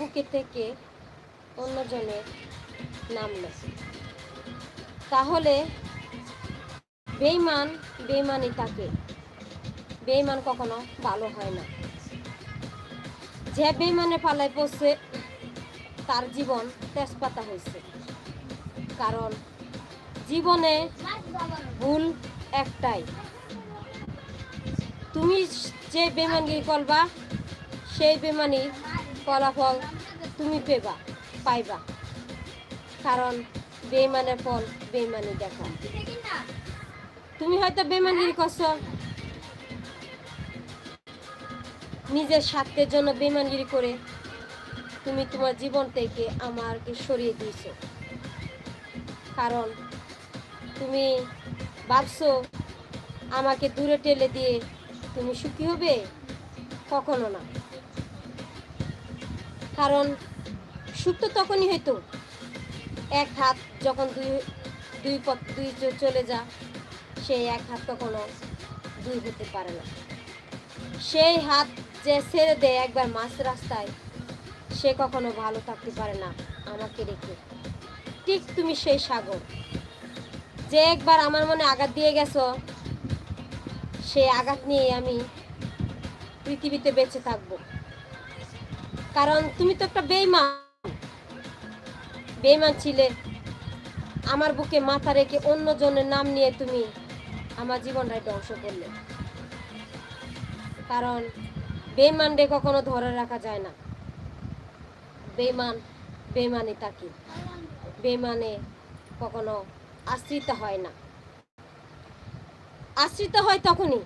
বুকে থেকে অন্যজনের নাম তাহলে বেইমান বেইমানই তাকে। বেইমান কখনো ভালো হয় না। যে বেইমানে পালায় পড়ছে, তার জীবন তেজপাতা হয়েছে। কারণ জীবনে ভুল একটাই। তুমি যে বেমানগিরি করবা সেই বেমানির ফলাফল তুমি পেবা, পাইবা। কারণ বেইমানের ফল বেইমানি দেখা তুমি হয়তো বেমানগিরি করছ। নিজের স্বার্থের জন্য বেমানগিরি করে তুমি তোমার জীবন থেকে আমাকে সরিয়ে দিয়েছ। কারণ তুমি ভাবছ, আমাকে দূরে টেলে দিয়ে তুমি সুখী হবে? কখনো না। কারণ সুখ তো তখনই হইতো। এক হাত যখন দুই দুই পথ, দুই চলে যা সেই এক হাত কখনো দুই হতে পারে না। সেই হাত যে ছেড়ে দেয় একবার মাঝ রাস্তায়, সে কখনো ভালো থাকতে পারে না আমাকে রেখে ঠিক তুমি সেই সাগর। যে একবার আমার মনে আঘাত দিয়ে গেছো সেই আঘাত নিয়ে আমি পৃথিবীতে বেঁচে থাকব। কারণ তুমি তো একটা বেইমান বেইমান ছিলে। আমার বুকে মাথা রেখে অন্য জনের নাম নিয়ে তুমি আমার জীবনটাই ধ্বংস করলে। কারণ বেইমান রে কখনো ধরে রাখা যায় না। বেইমান বেইমানই থাকি বেইমানে কখনো আশ্রিত হয় না। আশ্রিত হয় তখনই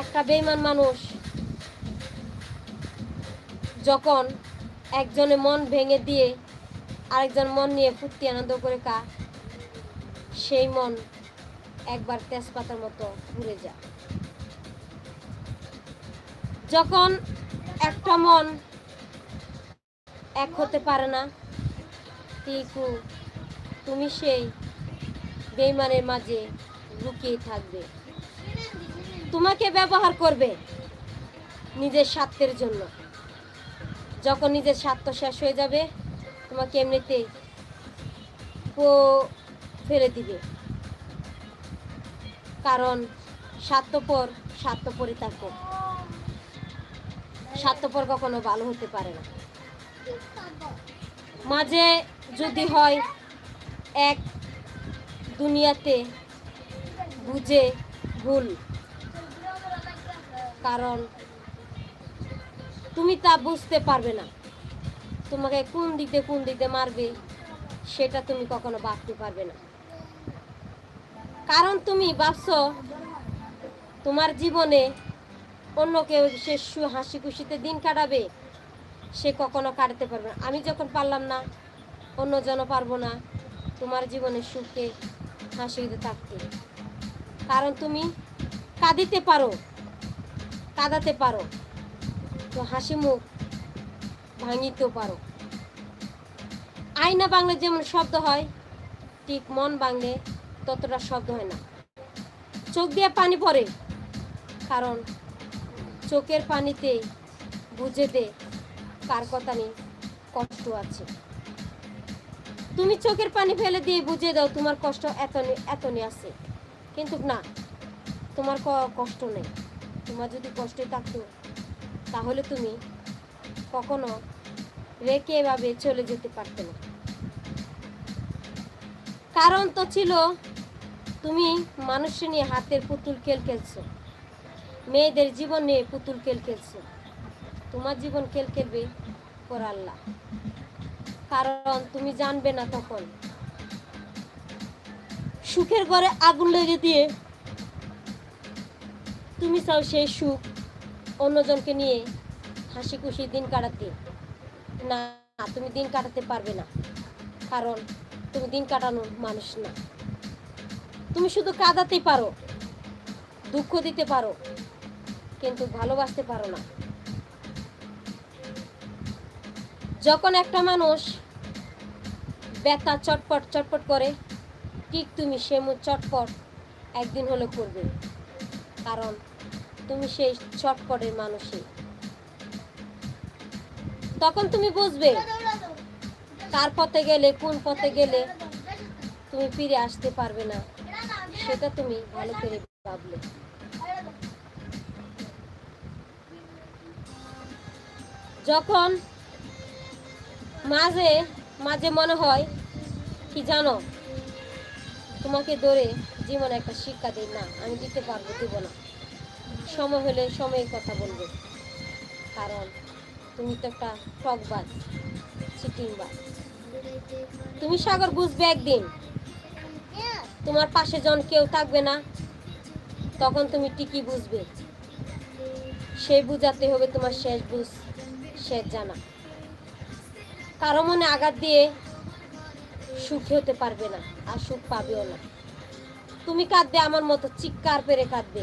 একটা বেইমান মানুষ যখন একজনে মন ভেঙে দিয়ে আরেকজন মন নিয়ে ফুর্তি আনন্দ করে কা সেই মন একবার তেজপাতার মতো ঘুরে যায়। যখন একটা মন এক হতে পারে না, টিকু, তুমি সেই বেইমানের মাঝে লুকিয়ে থাকবে। তোমাকে ব্যবহার করবে নিজের স্বার্থের জন্য। যখন নিজের স্বার্থ শেষ হয়ে যাবে, তোমাকে এমনিতেই পো ফেলে দিবে। কারণ স্বার্থপর স্বার্থপরই থাকো। স্বার্থপর কখনো ভালো হতে পারে না। মাঝে যদি হয়, এক দুনিয়াতে বুঝে ভুল। কারণ তুমি তা বুঝতে পারবে না। তোমাকে কোন দিক দিয়ে কোন দিক দিয়ে মারবে, সেটা তুমি কখনো ভাবতে পারবে না। কারণ তুমি ভাবছ, তোমার জীবনে অন্য কেউ সে হাসি খুশিতে দিন কাটাবে, সে কখনো কাটাতে পারবে না। আমি যখন পারলাম না অন্য অন্যজনও পারব না, তোমার জীবনে সুখে, হাসিতে থাকতে। কারণ তুমি কাঁদিতে পারো, কাঁদাতে পারো। তো হাসি মুখ ভাঙিতেও পারো। আয়না বাংলা যেমন শব্দ হয়, ঠিক মন বাংলে ততটা শব্দ হয় না। চোখ দিয়ে পানি পড়ে, কারণ চোখের পানিতে বুঝে দে কার কথা নেই কষ্ট আছে। তুমি চোখের পানি ফেলে দিয়ে বুঝে দাও তোমার কষ্ট এত এত নি আছে। কিন্তু না, তোমার কষ্ট নেই। তোমার যদি কষ্টই থাকতো তাহলে তুমি কখনো রেখে এভাবে চলে যেতে পারতে না। কারণ তো ছিল তুমি মানুষের নিয়ে হাতের পুতুল খেল খেলছো, মেয়েদের জীবন নিয়ে পুতুল খেল খেলছো, তোমার জীবন খেল খেলবে পর আল্লাহ। কারণ তুমি জানবে না তখন সুখের ঘরে আগুন লেগে দিয়ে তুমি চাও সেই সুখ অন্যজনকে নিয়ে হাসি খুশি দিন কাটাতে। না, তুমি দিন কাটাতে পারবে না। কারণ তুমি দিন কাটানোর মানুষ না। তুমি শুধু কাঁদাতে পারো, দুঃখ দিতে পারো, কিন্তু ভালোবাসতে পারো না। যখন একটা মানুষ ব্যথা চটপট চটপট করে, ঠিক তুমি সে চটপট একদিন হলে করবে। কারণ তুমি সেই চটপটের মানুষই। তখন তুমি বুঝবে কার পথে গেলে, কোন পথে গেলে তুমি ফিরে আসতে পারবে না। সেটা তুমি ভালো করে ভাবলে। যখন মাঝে মাঝে মনে হয়, কি জানো? তোমাকে ধরে জীবনে একটা শিক্ষা দিই, না, আমি দিতে পারব, দিব না। সময় হলে সময়ের কথা বলবে। কারণ তুমি তো একটা ঠকবাজ চিটিংবাজ। তুমি সাগর বুঝবে একদিন, তোমার পাশে যখন কেউ থাকবে না, তখন তুমি ঠিকই বুঝবে। সে বুঝাতে হবে তোমার শেষ বুঝ, শেষ জানা। কারও মনে আঘাত দিয়ে সুখী হতে পারবে না, আর সুখ পাবেও না। তুমি কাঁদবে, আমার মতো চিৎকার পেরে কাঁদবে।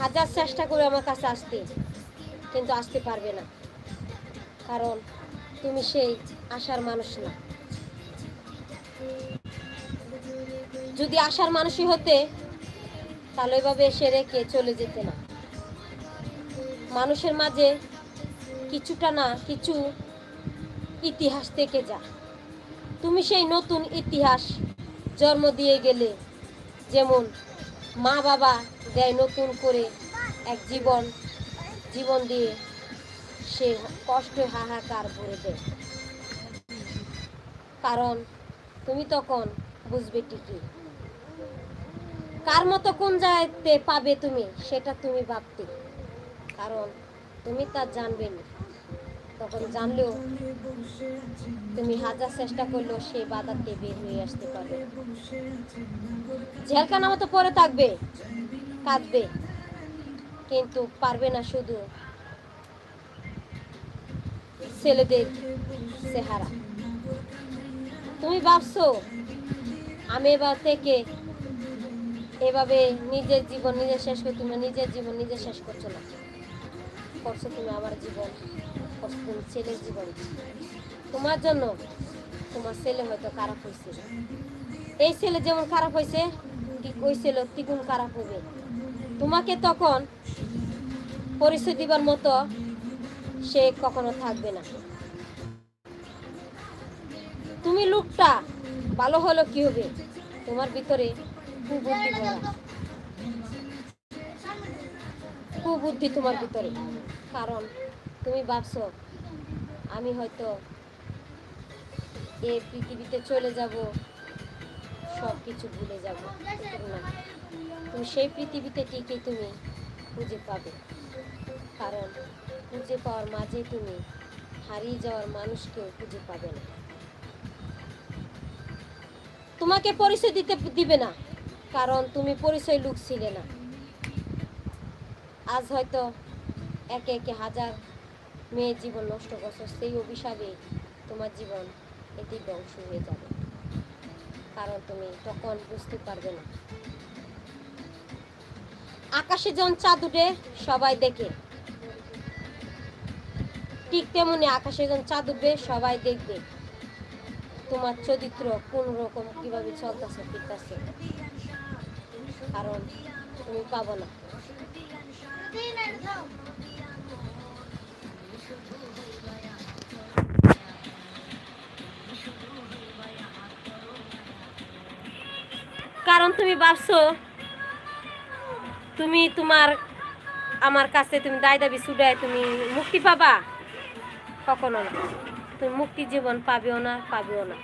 হাজার চেষ্টা করে আমার কাছে আসতে, কিন্তু আসতে পারবে না। কারণ তুমি সেই আশার মানুষ না। যদি আশার মানুষই হতে, তাহলে এভাবে এসে রেখে চলে যেতে না। মানুষের মাঝে কিছুটা না কিছু ইতিহাস থেকে যা। তুমি সেই নতুন ইতিহাস জন্ম দিয়ে গেলে, যেমন মা বাবা দেয় নতুন করে এক জীবন জীবন দিয়ে সে কষ্ট হাহাকার ভরে দেয়। কারণ তুমি তখন বুঝবে ঠিকই। কার মতো কোন জায়গাতে পাবে তুমি, সেটা তুমি ভাবতে। কারণ তুমি তা জানবে না। তখন জানলেও তুমি হাজার চেষ্টা করলেও সে বাধাতে বের হয়ে আসতে পারবে জেলখানা মতো পরে থাকবে, কাঁদবে, কিন্তু পারবে না শুধু ছেলেদের চেহারা। তুমি ভাবছ, আমি এবার থেকে এভাবে নিজের জীবন নিজে শেষ করে তুমি নিজের জীবন নিজে শেষ করছ না? করছ তুমি আমার জীবন। ছেলের তোমার জন্য তোমার ছেলে হয়তো খারাপ হয়েছে এই ছেলে যেমন খারাপ হয়েছে ঠিক ওই ছেলে খারাপ হবে। তোমাকে তখন পরিচয় দিবার মতো সে কখনো থাকবে না। তুমি লোকটা ভালো হলো কি হবে? তোমার ভিতরে কুবুদ্ধি কুবুদ্ধি তোমার ভিতরে। কারণ তুমি ভাবছ, আমি হয়তো এই পৃথিবীতে চলে যাব সব কিছু ভুলে যাব। না। তুমি সেই পৃথিবীতে টিকে তুমি খুঁজে পাবে। কারণ খুঁজে পাওয়ার মাঝে তুমি হারিয়ে যাওয়ার মানুষকেও খুঁজে পাবে না। তোমাকে পরিচয় দিতে দিবে না, কারণ তুমি পরিচয় লুক ছিলে না। আজ হয়তো একে একে হাজার মেয়ের জীবন নষ্ট করছ, সেই অভিশাপে তোমার জীবন এটি ধ্বংস হয়ে যাবে। কারণ তুমি তখন বুঝতে পারবে না। আকাশে যখন চাঁদ উঠে, সবাই দেখে। ঠিক তেমনি আকাশে যখন চাঁদ উঠবে, সবাই দেখবে। তোমার চরিত্র কোন রকম, কীভাবে চলতেছে ফিরতেছে কারণ তুমি পাবো না। কারণ তুমি ভাবছ তুমি তোমার, আমার কাছে তুমি দায় দাবি ছুটায় তুমি মুক্তি পাবা? কখনো না। তুমি মুক্তি জীবন পাবেও না পাবেও না।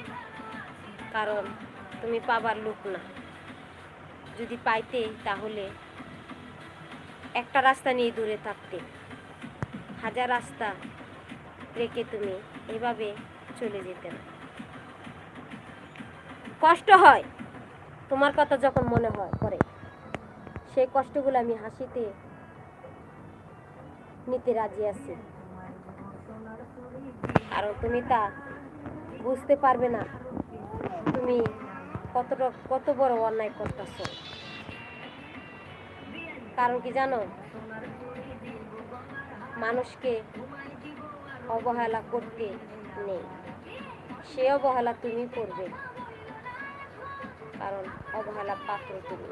কারণ তুমি পাবার লোক না। যদি পাইতে তাহলে একটা রাস্তা নিয়ে দূরে থাকতে। হাজার রাস্তা রেখে তুমি এভাবে চলে যেতে না। কষ্ট হয়। তোমার কথা যখন মনে হয় করে সেই কষ্টগুলো আমি হাসিতে নিতে রাজি আছি। কারণ তুমি তা বুঝতে পারবে না, তুমি কতটা, কত বড় অন্যায় করতেছ। কারণ কি জানো? মানুষকে অবহেলা করতে নেই। সে অবহেলা তুমি করবে। কারণ অবহেলা পাত্র তুমি